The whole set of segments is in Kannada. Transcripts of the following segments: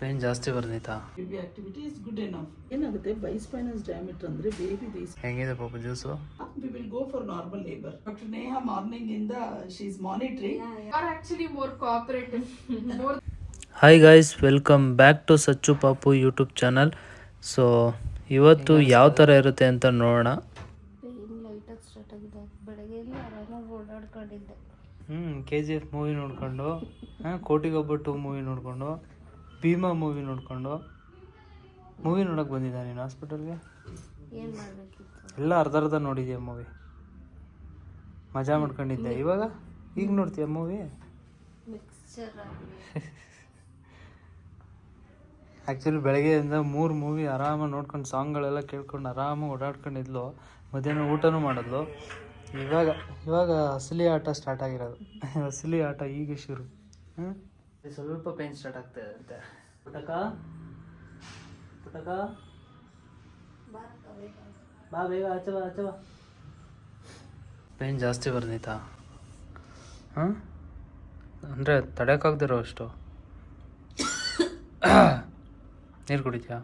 ಪೇನ್ ಜಾಸ್ತಿ ಬರ್ದೈತಾ baby activity is good enough ಏನಾಗುತ್ತೆ? ಬೈಸ್ಪೈನಸ್ ಡಯಾಮೀಟರ್ ಅಂದ್ರೆ ಬೇಬಿ ಬೈಸ್ ಹೆಂಗಿದೆ ಪಾಪ juice? We will go for normal labour doctor Neha morning ಇಂದ she is monitoring are actually more cooperative more hi guys welcome back to Sachchu Papu YouTube channel so ಇವತ್ತು ಯಾವ ಥರ ಇರುತ್ತೆ ಅಂತ ನೋಡೋಣ. ಲೈಟಾಗಿ ಸ್ಟಾರ್ಟ್ ಆಗಿದೆ. ಬೆಳಗ್ಗೆಯಿಂದ ಆರಾಮಾಗಿ ಓಡಾಡ್ಕೊಂಡಿದ್ದೆ. ಹ್ಞೂ ಕೆ ಜಿ ಎಫ್ ಮೂವಿ ನೋಡಿಕೊಂಡು ಹಾಂ ಕೋಟಿಗೊಬ್ಬ ಟು ಮೂವಿ ನೋಡಿಕೊಂಡು ಭೀಮಾ ಮೂವಿ ನೋಡಿಕೊಂಡು ಮೂವಿ ನೋಡೋಕೆ ಬಂದಿದ್ದ ನೀನು ಹಾಸ್ಪಿಟಲ್ಗೆ ಏನು ಮಾಡಬೇಕಿತ್ತು? ಎಲ್ಲ ಅರ್ಧ ಅರ್ಧ ನೋಡಿದ್ಯಾ ಮೂವಿ ಮಜಾ ಮಾಡ್ಕೊಂಡಿದ್ದೆ ಇವಾಗ? ಈಗ ನೋಡ್ತೀಯ ಮೂವಿ ಮಿಕ್ಸ್ಚರ್ ಆ್ಯಕ್ಚುಲಿ ಬೆಳಗ್ಗೆಯಿಂದ ಮೂರು ಮೂವಿ ಆರಾಮಾಗಿ ನೋಡ್ಕೊಂಡು ಸಾಂಗ್ಗಳೆಲ್ಲ ಕೇಳ್ಕೊಂಡು ಆರಾಮಾಗಿ ಓಡಾಡ್ಕೊಂಡಿದ್ಲು. ಮಧ್ಯಾಹ್ನ ಊಟನೂ ಮಾಡಿದ್ಲು. ಇವಾಗ ಇವಾಗ ಅಸಲಿ ಆಟ ಸ್ಟಾರ್ಟ್ ಆಗಿರೋದು. ಅಸಲಿ ಆಟ ಈಗ ಶುರು. ಹ್ಞೂ ಸ್ವಲ್ಪ ಪೇನ್ ಸ್ಟಾರ್ಟ್ ಆಗ್ತಾ ಇದೆ ಅಂತೆ ಪುಟಕ ಪುಟಕ ಬಾ ಬೇಗ ಆಚೆ ಬಾ ಆಚೆ ಬಾ ಪೇನ್ ಜಾಸ್ತಿ ಬರ್ದೈತಾ? ಹಾಂ? ಅಂದರೆ ತಡೆಯೋಕ್ಕಾಗ್ದಿರೋ ಅಷ್ಟು. ನೀರು ಕುಡಿತೀಯಾ?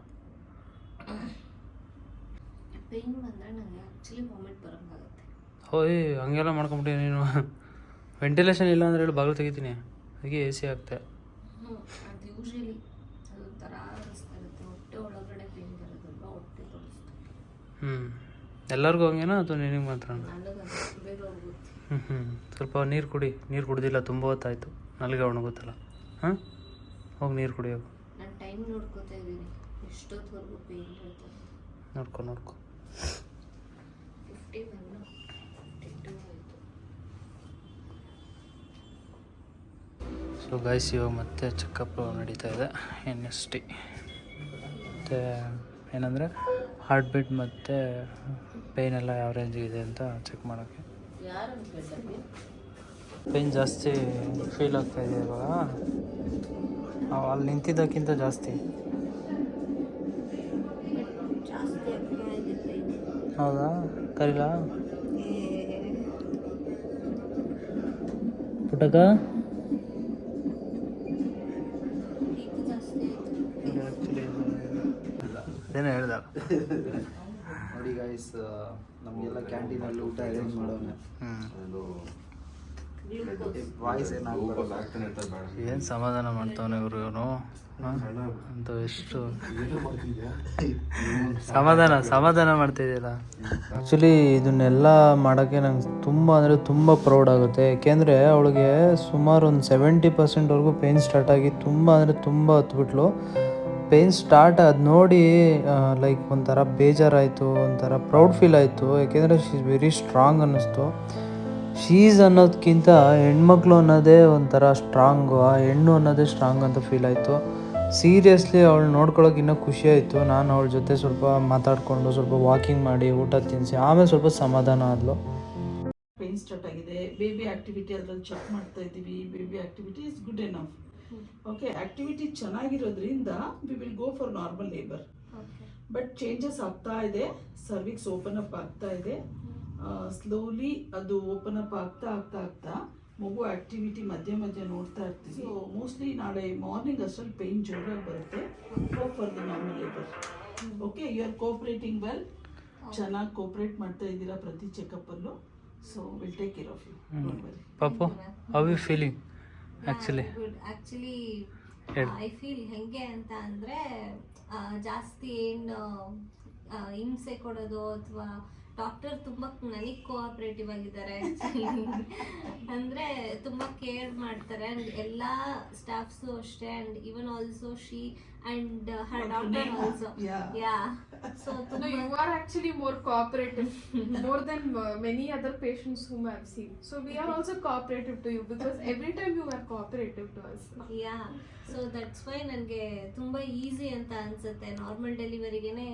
ಹೋಯ್ ಹಂಗೆಲ್ಲ ಮಾಡ್ಕೊಂಬಿಟ್ಟಿ ನೀನು. ವೆಂಟಿಲೇಷನ್ ಇಲ್ಲ ಅಂದ್ರೆ ಹೇಳಿ ಬಾಗಿಲು ತೆಗಿತೀನಿ. ಅದಕ್ಕೆ ಎ ಸಿ ಆಗ್ತಾ. ಹ್ಞೂ ಅದು ಯೂಶಲಿ ಅದು ಒಂಥರ ಇರುತ್ತೆ. ಹೊಟ್ಟೆ ಒಳಗಡೆ ಪೇಯ್ನ್ ಬರೋದಲ್ವ ಹೊಟ್ಟೆ ತೊಡಿಸ್ತು ಹ್ಞೂ ಎಲ್ಲರಿಗೂ ಹಂಗೇನೋ ಅಥವಾ ನಿನಗೆ ಮಾತ್ರ ಅದು ಹ್ಞೂ ಹ್ಞೂ ಸ್ವಲ್ಪ ನೀರು ಕುಡಿ. ನೀರು ಕುಡ್ದಿಲ್ಲ ತುಂಬ ಹೊತ್ತಾಯಿತು. ನಲ್ಗೆ ಒಣಗುತ್ತಲ್ಲ. ಹಾಂ? ಹೋಗಿ ನೀರು ಕುಡಿಯೋ ನಾನು ಟೈಮ್ ನೋಡ್ಕೋತಾ ಇದ್ದೀನಿ. ಎಷ್ಟೊತ್ತವರೆಗೂ ಪೇಯ್ನ್ ಇರುತ್ತೆ ನೋಡ್ಕೊ ನೋಡ್ಕೊ. ಫಿಫ್ಟಿ ಸೊ ಗೈಸ್ ಇವಾಗ ಮತ್ತೆ ಚೆಕಪ್ ನಡೀತಾ ಇದೆ ಎನ್ ಎಸ್ ಟಿ ಮತ್ತು ಏನಂದರೆ ಹಾರ್ಟ್ ಬೀಟ್ ಮತ್ತು ಪೇಯ್ನ್ ಎಲ್ಲ ಯಾವ ರೇಂಜಿಗಿದೆ ಅಂತ ಚೆಕ್ ಮಾಡೋಕ್ಕೆ. ಪೇಯ್ನ್ ಜಾಸ್ತಿ ಫೀಲ್ ಆಗ್ತಾ ಇದೆ ಇವಾಗ. ಅಲ್ಲಿ ನಿಂತಿದ್ದಕ್ಕಿಂತ ಜಾಸ್ತಿ. ಇದೆ ಹೌದಾ? ಕರಿಲಾ? ಪುಟಕ ಈಗ ಜಾಸ್ತಿ ಆಯಿತು ಅದೇನೋ ಹೇಳ್ದ ನೋಡಿ ಗೈಸ್ ನಮಗೆಲ್ಲ ಕ್ಯಾಂಟೀನಲ್ಲಿ ಊಟ ಅರೇಂಜ್ ಮಾಡೋಣ ಏನ್ ವಾಯ್ಸ್ ಏನು ಸಮಾಧಾನ ಮಾಡ್ತಾವನೆ ಇವರು ಇವನು ಅಂತ ಎಷ್ಟು ಸಮಾಧಾನ ಸಮಾಧಾನ ಮಾಡ್ತಿದ್ದೀರಾ? ಆ್ಯಕ್ಚುಲಿ ಇದನ್ನೆಲ್ಲ ಮಾಡೋಕ್ಕೆ ನಂಗೆ ತುಂಬ ಅಂದರೆ ತುಂಬ ಪ್ರೌಡ್ ಆಗುತ್ತೆ. ಏಕೆಂದರೆ ಅವಳಿಗೆ ಸುಮಾರು ಒಂದು ಸೆವೆಂಟಿ ಪರ್ಸೆಂಟ್ವರೆಗೂ ಪೇಯ್ನ್ ಸ್ಟಾರ್ಟ್ ಆಗಿ ತುಂಬ ಅಂದರೆ ತುಂಬ ಹತ್ಬಿಟ್ಲು. ಪೇಯ್ನ್ ಸ್ಟಾರ್ಟ್ ಆದ ನೋಡಿ ಲೈಕ್ ಒಂಥರ ಬೇಜಾರಾಯಿತು, ಒಂಥರ ಪ್ರೌಡ್ ಫೀಲ್ ಆಯಿತು. ಯಾಕೆಂದರೆ ಶಿ ಇಸ್ ವೆರಿ ಸ್ಟ್ರಾಂಗ್ ಅನ್ನಿಸ್ತು. ಶೀಸ್ ಅನ್ನೋದಕ್ಕಿಂತ ಹೆಣ್ಮಕ್ಳು ಅನ್ನೋದೇ ಒಂಥರ ಸ್ಟ್ರಾಂಗು ಆ ಹೆಣ್ಣು ಅನ್ನೋದೇ ಸ್ಟ್ರಾಂಗ್ ಅಂತ ಫೀಲ್ ಆಯಿತು. ಸೀರಿಯಸ್ಲಿ ಅವಳು ನೋಡ್ಕೊಳ್ಳೋಕೆ ಇನ್ನೂ ಖುಷಿ ಆಯಿತು. ನಾನು ಅವಳ ಜೊತೆ ಸ್ವಲ್ಪ ಮಾತಾಡಿಕೊಂಡು, ಸ್ವಲ್ಪ ವಾಕಿಂಗ್ ಮಾಡಿ, ಊಟ ತಿನ್ನಿಸಿ ಆಮೇಲೆ ಸ್ವಲ್ಪ ಸಮಾಧಾನ ಆದ್ಲು. ಪೇನ್ ಸ್ಟಾರ್ಟ್ ಆಗಿದೆ. ಬೇಬಿ ಆಕ್ಟಿವಿಟಿ ಅದ್ರಲ್ಲಿ ಚೆಕ್ ಮಾಡ್ತಾ ಇದ್ದೀವಿ. Baby activity is good enough okay activity ಚೆನ್ನಾಗಿರೋದ್ರಿಂದ we will go for normal labour okay but changes ಆಗ್ತಾ ಇದೆ ಸರ್ವಿಕ್ಸ್ ಓಪನ್ ಅಪ್ ಆಗ್ತಾ ಇದೆ. ಸ್ಲೋಲಿ ಅದು ಓಪನ್ ಅಪ್ ಆಗ್ತಾ ಆಗ್ತಾ ಆಗ್ತಾ ಮಗು ಆಕ್ಟಿವಿಟಿ ಮಧ್ಯೆ ಮಧ್ಯೆ ನೋಡ್ತಾ ಇರ್ತೀವಿ. ಸೊ ಮೋಸ್ಟ್ಲಿ ನಾಳೆ ಮಾರ್ನಿಂಗ್ ಅಷ್ಟರಲ್ಲಿ ಪೇನ್ ಜೋರಾಗಿ ಬರುತ್ತೆ. Hope for the normal labour okay you are cooperating well ಚೆನ್ನಾಗಿ ಕೋಆಪರೇಟ್ ಮಾಡ್ತಾ ಇದ್ದೀರಾ ಪ್ರತಿ ಚೆಕಪ್ಪಲ್ಲೂ so will take care of you ಪಾಪು how you feeling actually good actually I feel ಹೆಂಗೆ ಅಂತ ಅಂದರೆ ಜಾಸ್ತಿ ಏನು ಹಿಂಸೆ ಕೊಡೋದು ಅಥವಾ ಡಾಕ್ಟರ್ ತುಂಬಾ ನನಗೆ ಕೋಆಪರೇಟಿವ್ ಆಗಿದ್ದಾರೆ ಅಂದ್ರೆ ತುಂಬಾ ಕೇರ್ ಮಾಡ್ತಾರೆ. ಆ್ಯಂಡ್ ಎಲ್ಲಾ ಸ್ಟಾಫ್ಸು ಅಷ್ಟೇ. And even also she and her daughter also. Yeah. Yeah. So no, you are actually more cooperative, more than uh, many other patients whom I have seen. So we are also cooperative to you because every time you are cooperative to us. Yeah so that's why ನನಗೆ ತುಂಬ ಈಸಿ ಅಂತ ಅನ್ಸುತ್ತೆ ನಾರ್ಮಲ್ ಡೆಲಿವರಿಗೆನೆ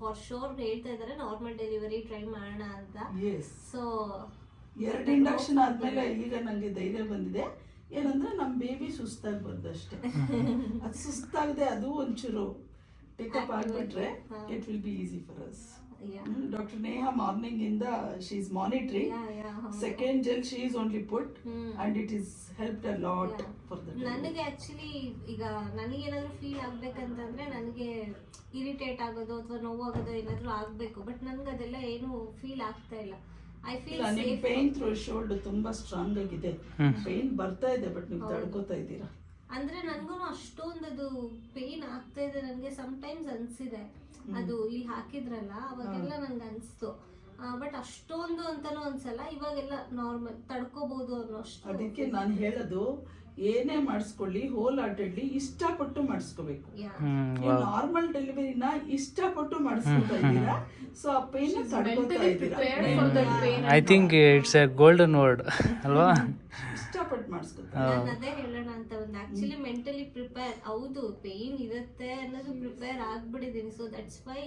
ಫಾರ್ ಶೋರ್ ಹೇಳ್ತಾ ಇದ್ದಾರೆ ನಾರ್ಮಲ್ ಡೆಲಿವರಿ ಟ್ರೈ ಮಾಡೋಣ ಅಂತ Yes. ಸೊ ಎರಡು ಇಂಡಕ್ಷನ್ ಆದ್ಮೇಲೆ ಈಗ ನನಗೆ ಧೈರ್ಯ ಬಂದಿದೆ ಏನಂದ್ರೆ ನಮ್ಮ ಬೇಬಿ ಸುಸ್ತಾಗಿ ಬಂದಷ್ಟೇ ಅದು ಸುಸ್ತಾಗದೆ ಅದು ಒಂಚೂರು ಟೇಕಪ್ ಆಗಿಬಿಟ್ರೆ it will be easy for us. Doctor Neha morning ಇಂದ she is monitoring. Second gel she is only put. And it is help a lot. For the ನನಗೆ ಆಕ್ಚುಲಿ ಈಗ ನನಗೆ ಏನಾದರೂ ಫೀಲ್ ಆಗ್ಬೇಕಂತಂದ್ರೆ ನನಗೆ ಇರಿಟೇಟ್ ಆಗೋದು ಅಥವಾ ನೋವಾಗೋದು ಏನಾದರೂ ಆಗಬೇಕು ಬಟ್ ನನಗೆ ಅದೆಲ್ಲ ಏನು ಫೀಲ್ ಆಗ್ತಾ ಇಲ್ಲ ನಿಮ್ ಪೇನ್ ಥ್ರೂ ಶೋಲ್ಡರ್ ತುಂಬಾ ಸ್ಟ್ರಾಂಗ್ ಆಗಿದೆ. ಪೇನ್ ಬರ್ತಾ ಇದೆ ಬಟ್ ನೀವು ತಡ್ಕೋತಾ ಇದ್ದೀರಾ? ಅಂದ್ರೆ ನನ್ಗೂ ಅಷ್ಟೊಂದು ಅದು ಪೇನ್ ಆಗ್ತಾ ಇದೆ ನನಗೆ ಟೈಮ್ಸ್ ಅನ್ಸಿದೆ. ಅದು ಇಲ್ಲಿ ಹಾಕಿದ್ರಲ್ಲ ಅವಾಗೆಲ್ಲ ನಂಗೆ ಅನ್ಸ್ತು. ಬಟ್ ಅಷ್ಟೊಂದು ಅಂತಾನು ಅನ್ಸಲ್ಲ ಇವಾಗೆಲ್ಲ ನಾರ್ಮಲ್ ತಡ್ಕೋಬಹುದು ಅನ್ನೋ ಅಷ್ಟು ಅದಕ್ಕೆ ನಾನು ಹೇಳೋದು ಏನೇ ಮಾಡಿಸ್ಕೊಳ್ಳಿ ಹೋಲ್ ಹಾರ್ಟೆಡ್ಲಿ ಇಷ್ಟಪಟ್ಟು ಮಾಡಿಸ್ಕೋಬೇಕು. ನೀವು ನಾರ್ಮಲ್ ಡೆಲಿವರಿನ ಇಷ್ಟಪಟ್ಟು ಮಾಡಿಸ್ಕೊತಾ ಇದ್ದೀರಾ? ಸೊ ಆ ಪೇನ್ ತಡ್ಕೋತಾ ಇದ್ದೀರಾ. I think it's a golden word ಅಲ್ವಾ? ಇಷ್ಟಪಟ್ಟು ಮಾಡಿಸ್ಕೊತಾ ಅದೇ ಹೇಳೋಣ ಅಂತ ಒಂದು ಆಕ್ಚುಲಿ ಮೆಂಟಲಿ ಪ್ರಿಪೇರ್ ಹೌದು ಪೇನ್ ಇರುತ್ತೆ ಅನ್ನೋದು ಪ್ರಿಪೇರ್ ಆಗ್ಬಿಡಿದೀನಿ ಸೊ ದಟ್ಸ್ ವೈ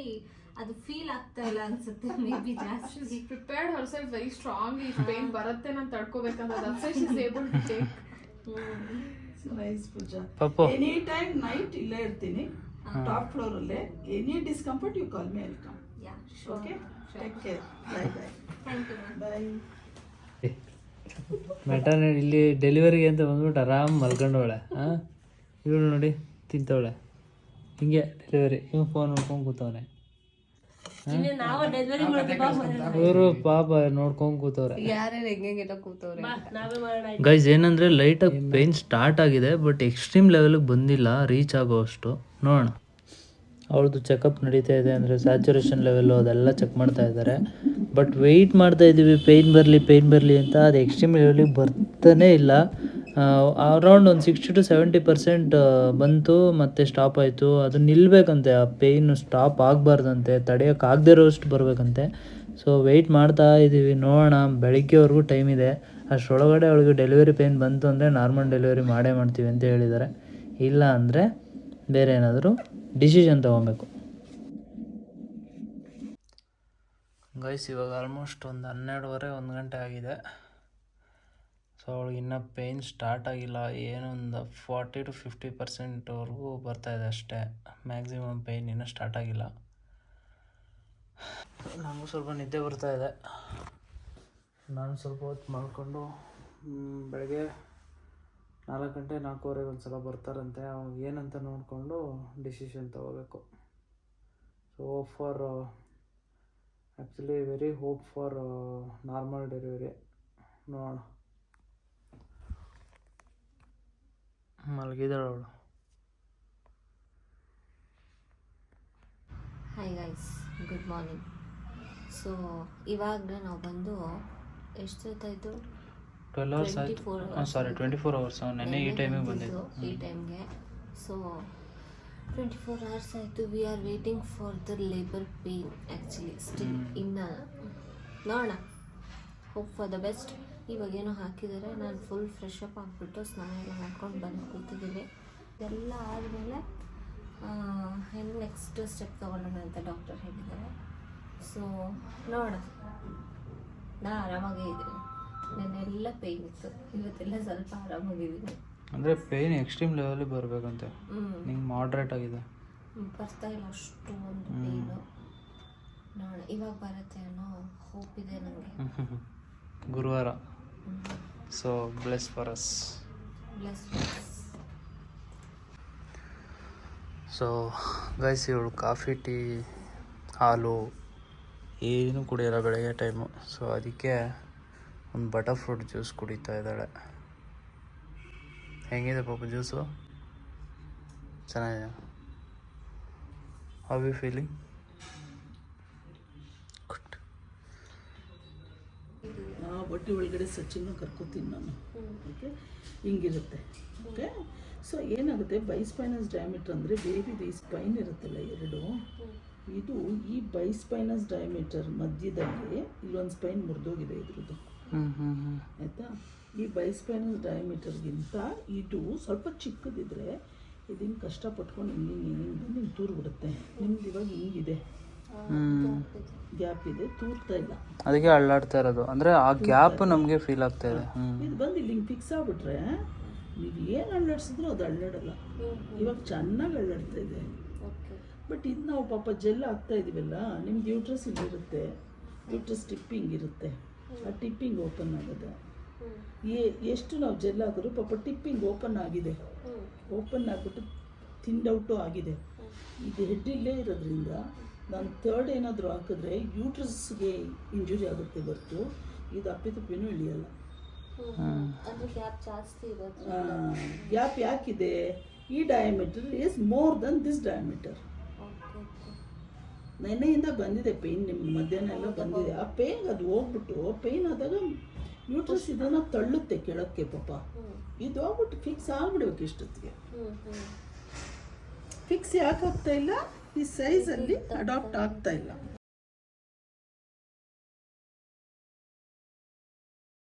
ಅದು ಫೀಲ್ ಆಗ್ತಾ ಇಲ್ಲ ಅನ್ಸುತ್ತೆ ಮೇ ಬಿ ಜಾಸ್ತಿ. Prepared prepared herself very strong If pain ಬರುತ್ತೆ ನಾನು ತಡ್ಕೋಬೇಕಂತ. That's to take take. Nice Pooja. Pappu any time night ಇಲ್ಲೇ ಇರ್ತೀನಿ ಟಾಪ್ ಫ್ಲೋರ್ ಅಲ್ಲೇ. Any discomfort you call me welcome yeah okay take care bye bye thank you bye maternity ಇಲ್ಲಿ ಡೆಲಿವರಿಗೆ ಅಂತ ಬಂದ್ಬಿಟ್ಟು ಆರಾಮ್ ಮಲ್ಕೊಂಡವಳೆ ಹಾಂ? ಇವಳು ನೋಡಿ ತಿಂತವಳೆ. ಹಿಂಗೆ ಡೆಲಿವರಿ ಇವ್ ಫೋನ್ ನೋಡ್ಕೊಂಡು ಕೂತವನೆ. ಇವರು ಪಾಪ ನೋಡ್ಕೊಂಡು ಕೂತವ್ರೆ. ಗೈಸ್ ಏನಂದ್ರೆ ಲೈಟ್ ಆಗಿ ಪೇನ್ ಸ್ಟಾರ್ಟ್ ಆಗಿದೆ ಬಟ್ ಎಕ್ಸ್ಟ್ರೀಮ್ ಲೆವೆಲ್ ಬಂದಿಲ್ಲ ರೀಚ್ ಆಗೋ ಅಷ್ಟು ನೋಡೋಣ. ಅವಳದು ಚೆಕಪ್ ನಡೀತಾ ಇದೆ ಅಂದರೆ ಸ್ಯಾಚುರೇಷನ್ ಲೆವೆಲ್ಲು ಅದೆಲ್ಲ ಚೆಕ್ ಮಾಡ್ತಾ ಇದ್ದಾರೆ ಬಟ್ ವೆಯ್ಟ್ ಮಾಡ್ತಾ ಇದ್ದೀವಿ ಪೇಯ್ನ್ ಬರಲಿ ಪೇಯ್ನ್ ಬರಲಿ ಅಂತ. ಅದು ಎಕ್ಸ್ಟ್ರೀಮ್ ಲೆವೆಲಿಗೆ ಬರ್ತಾನೆ ಇಲ್ಲ. ಅರೌಂಡ್ ಒಂದು ಸಿಕ್ಸ್ಟಿ ಟು ಸೆವೆಂಟಿ ಪರ್ಸೆಂಟ್ ಬಂತು, ಮತ್ತು ಸ್ಟಾಪ್ ಆಯಿತು. ಅದು ನಿಲ್ಲಬೇಕಂತೆ ಆ ಪೇಯ್ನು ಸ್ಟಾಪ್ ಆಗಬಾರ್ದಂತೆ ತಡೆಯೋಕ್ಕಾಗದೇ ಇರೋಷ್ಟು ಬರಬೇಕಂತೆ. ಸೊ ವೆಯ್ಟ್ ಮಾಡ್ತಾ ಇದ್ದೀವಿ ನೋಡೋಣ, ಬೆಳಿಗ್ಗೆವರೆಗೂ ಟೈಮ್ ಇದೆ. ಅಷ್ಟರೊಳಗಡೆ ಅವಳಿಗೆ ಡೆಲಿವರಿ ಪೇಯ್ನ್ ಬಂತು ಅಂದರೆ ನಾರ್ಮಲ್ ಡೆಲಿವರಿ ಮಾಡೇ ಮಾಡ್ತೀವಿ ಅಂತ ಹೇಳಿದ್ದಾರೆ ಇಲ್ಲ ಅಂದರೆ ಬೇರೆ ಏನಾದರೂ ಡಿಸಿಷನ್ ತೊಗೊಬೇಕು. ಗೈಸ್ ಇವಾಗ ಆಲ್ಮೋಸ್ಟ್ ಒಂದು ಹನ್ನೆರಡುವರೆ, ಒಂದು ಗಂಟೆ ಆಗಿದೆ. ಸೊ ಅವಳಿಗೆ ಇನ್ನೂ ಪೇಯ್ನ್ ಸ್ಟಾರ್ಟ್ ಆಗಿಲ್ಲ. ಏನೊಂದು ಫಾರ್ಟಿ ಟು ಫಿಫ್ಟಿ ಪರ್ಸೆಂಟ್ವರೆಗೂ ಬರ್ತಾಯಿದೆ ಅಷ್ಟೇ. ಮ್ಯಾಕ್ಸಿಮಮ್ ಪೇಯ್ನ್ ಇನ್ನೂ ಸ್ಟಾರ್ಟ್ ಆಗಿಲ್ಲ. ನನಗೂ ಸ್ವಲ್ಪ ನಿದ್ದೆ ಬರ್ತಾ ಇದೆ. ನಾನು ಸ್ವಲ್ಪ ಹೊತ್ತು ಮಾಡಿಕೊಂಡು ಬೆಳಗ್ಗೆ ನಾಲ್ಕು ಗಂಟೆ, ನಾಲ್ಕೂವರೆಗೆ ಒಂದು ಸಲ ಬರ್ತಾರಂತೆ. ಅವಾಗ ಏನಂತ ನೋಡಿಕೊಂಡು ಡಿಸಿಷನ್ ತೊಗೋಬೇಕು. So for actually very hope for normal delivery ನೋಡೋಣ. ಮಲಗಿದಾಳೆ ಅವಳು. Hi guys good morning so ಇವಾಗ ನಾವು ಬಂದು ಎಷ್ಟು ಹೊತ್ತಾಯ್ತು ಟ್ವೆಲ್ ಅವರ್ಸ್ ಆಯಿತು. 24 ಸಾರಿ ಟ್ವೆಂಟಿ ಫೋರ್ ಅವರ್ಸ್ ನೆನ್ನೆ ಈ ಟೈಮಿಗೆ ಬಂದಿದ್ದು. ಈ ಟೈಮ್ಗೆ ಸೊ ಟ್ವೆಂಟಿ ಫೋರ್ ಅವರ್ಸ್ ಆಯಿತು. We are waiting for the labour pain actually still ಇನ್ನು ನೋಡೋಣ. ಹೋಪ್ ಫಾರ್ ದ ಬೆಸ್ಟ್ ಇವಾಗ ಏನೋ ಹಾಕಿದ್ದಾರೆ ನಾನು ಫುಲ್ ಫ್ರೆಶ್ ಅಪ್ ಆಗಿಬಿಟ್ಟು ಸ್ನಾನ ಎಲ್ಲ ಮಾಡ್ಕೊಂಡು ಬಂದು ಕೂತಿದ್ದೀನಿ. ಇದೆಲ್ಲ ಆದಮೇಲೆ ಏನು ನೆಕ್ಸ್ಟ್ ಸ್ಟೆಪ್ ತೊಗೊಳ್ಳೋಣ ಅಂತ ಡಾಕ್ಟರ್ ಹೇಳಿದ್ದಾರೆ. ಸೊ ನೋಡೋಣ. ನಾ ಆರಾಮಾಗೇ ಇದ್ದೀನಿ. ನೆನ್ನೆಲ್ಲ ಪೇಯ್ನ್ ಇತ್ತು. ಇವತ್ತೆಲ್ಲ ಸ್ವಲ್ಪ ಆರಾಮಾಗಿದ್ದೀನಿ. ಅಂದರೆ ಪೇಯ್ನ್ ಎಕ್ಸ್ಟ್ರೀಮ್ ಲೆವೆಲಿಗೆ ಬರಬೇಕಂತೆ. ಹ್ಞೂ ನಿಂಗೆ ಮಾಡ್ರೇಟ್ ಆಗಿದೆ. ಬರ್ತಾ ಇಲ್ಲ ಅಷ್ಟು ಒಂದು ಪೇಯ್ನು ನೋಡ ಇವಾಗ ಬರುತ್ತೆ ಅನ್ನೋ ಹೋಪ್ ಇದೆ ನನಗೆ ಗುರುವಾರ. So bless for us so guys ಇವಳು ಕಾಫಿ ಟೀ ಹಾಲು ಏನು ಕುಡಿಯೋಲ್ಲ ಬೆಳಗ್ಗೆ ಟೈಮು. ಸೊ ಅದಕ್ಕೆ ಒಂದು ಬಟರ್ ಫ್ರೂಟ್ ಜ್ಯೂಸ್ ಕುಡಿತಾ ಇದ್ದಾಳೆ. ಹೆಂಗಿದೆ ಪಾಪ ಜ್ಯೂಸು? ಚೆನ್ನಾಗಿದೆ ಹೌ ಯು ಫೀಲಿಂಗ್ ಗುಡ್ ಆ ಬಟ್ಟೆ ಒಳಗಡೆ ಸಚಿನ್ನ ಕರ್ಕೋತೀನಿ ನಾನು. ಓಕೆ ಹಿಂಗಿರುತ್ತೆ. ಓಕೆ ಸೊ ಏನಾಗುತ್ತೆ? ಬೈಸ್ಪೈನಸ್ ಡಯಾಮೀಟರ್ ಅಂದರೆ ಬೇಬಿದು ಈ ಸ್ಪೈನ್ ಇರುತ್ತಲ್ಲ ಎರಡು. ಇದು ಈ ಬೈಸ್ಪೈನಸ್ ಡಯಾಮೀಟರ್ ಮಧ್ಯದಲ್ಲಿ ಇಲ್ಲೊಂದು ಸ್ಪೈನ್ ಮುರಿದೋಗಿದೆ ಇದ್ರದ್ದು. ಆಯಿತಾ? ಈ ಬೈಸ್ಪೈನಸ್ ಡಯಾಮೀಟರ್ಗಿಂತ ಇದು ಸ್ವಲ್ಪ ಚಿಕ್ಕದಿದ್ರೆ ಇದನ್ನು ಕಷ್ಟಪಟ್ಕೊಂಡು ಹಿಂಗೆ ಹಿಂಗೆ ಹಿಂಗೆ ಬಂದು ಹಿಂಗೆ ತೂರು ಬಿಡುತ್ತೆ. ನಿಮ್ದು ಇವಾಗ ಹಿಂಗಿದೆ. ಗ್ಯಾಪ್ ಇದೆ ತೂರ್ತಾ ಇಲ್ಲ. ಅದಕ್ಕೆ ಅಳ್ಳಾಡ್ತಾ ಇರೋದು. ಅಂದರೆ ಆ ಗ್ಯಾಪ್ ನಮಗೆ ಫೀಲ್ ಆಗ್ತಾ ಇದೆ. ಇದು ಬಂದು ಇಲ್ಲಿ ಹಿಂಗೆ ಫಿಕ್ಸ್ ಆಗ್ಬಿಟ್ರೆ ನೀವು ಏನು ಅಳ್ಳಾಡ್ಸಿದ್ರು ಅದು ಅಳ್ಳಾಡಲ್ಲ. ಇವಾಗ ಚೆನ್ನಾಗಿ ಅಳ್ಳಾಡ್ತಾ ಇದೆ. ಬಟ್ ಇದು ನಾವು ಪಾಪ ಜೆಲ್ ಹಾಕ್ತಾ ಇದೀವಲ್ಲ ನಿಮ್ಗೆ ಯೂಟ್ರಸ್ ಇಲ್ಲಿರುತ್ತೆ ಯೂಟ್ರಸ್ ಟಿಪ್ಪಿಂಗ್ ಇರುತ್ತೆ. ಆ ಟಿಪ್ಪಿಂಗ್ ಓಪನ್ ಆಗೋದು. ಏ ಎಷ್ಟು ನಾವು ಜೆಲ್ ಹಾಕಿದ್ರು ಪಾಪ ಟಿಪ್ಪಿಂಗ್ ಓಪನ್ ಆಗಿದೆ. ಓಪನ್ ಆಗಿಬಿಟ್ಟು ತಿಂಡೌಟು ಆಗಿದೆ. ಇದು ಹೆಡ್ ಇಲ್ಲೇ ಇರೋದ್ರಿಂದ ನಾನು ಥರ್ಡ್ ಏನಾದರೂ ಹಾಕಿದ್ರೆ ಯೂಟ್ರಸ್ಗೆ ಇಂಜುರಿ ಆಗುತ್ತೆ ಬರ್ತು ಇದು ಅಪ್ಪಿತಪ್ಪಿನೂ ಇಳಿಯಲ್ಲ ಗ್ಯಾಪ್ ಯಾಕಿದೆ? ಈ diameter is more than this diameter ನೆನ್ನೆಯಿಂದ ಬಂದಿದೆ ಪೇಯ್ನ್ ನಿಮ್ಮ ಮಧ್ಯಾಹ್ನ ಎಲ್ಲ ಬಂದಿದೆ. ಆ ಪೇಯ್ನ್ ಅದು ಹೋಗ್ಬಿಟ್ಟು ಪೇಯ್ನ್ ಆದಾಗ ಯೂಟ್ರಸ್ ಇದನ್ನು ತಳ್ಳುತ್ತೆ ಕೆಳಕ್ಕೆ ಪಾಪ. ಇದು ಹೋಗ್ಬಿಟ್ಟು ಫಿಕ್ಸ್ ಆಗ್ಬಿಡ್ಬೇಕು ಇಷ್ಟೊತ್ತಿಗೆ. ಫಿಕ್ಸ್ ಯಾಕೆ ಆಗ್ತಾ ಇಲ್ಲ? ಈ ಸೈಜಲ್ಲಿ ಅಡಾಪ್ಟ್ ಆಗ್ತಾ ಇಲ್ಲ.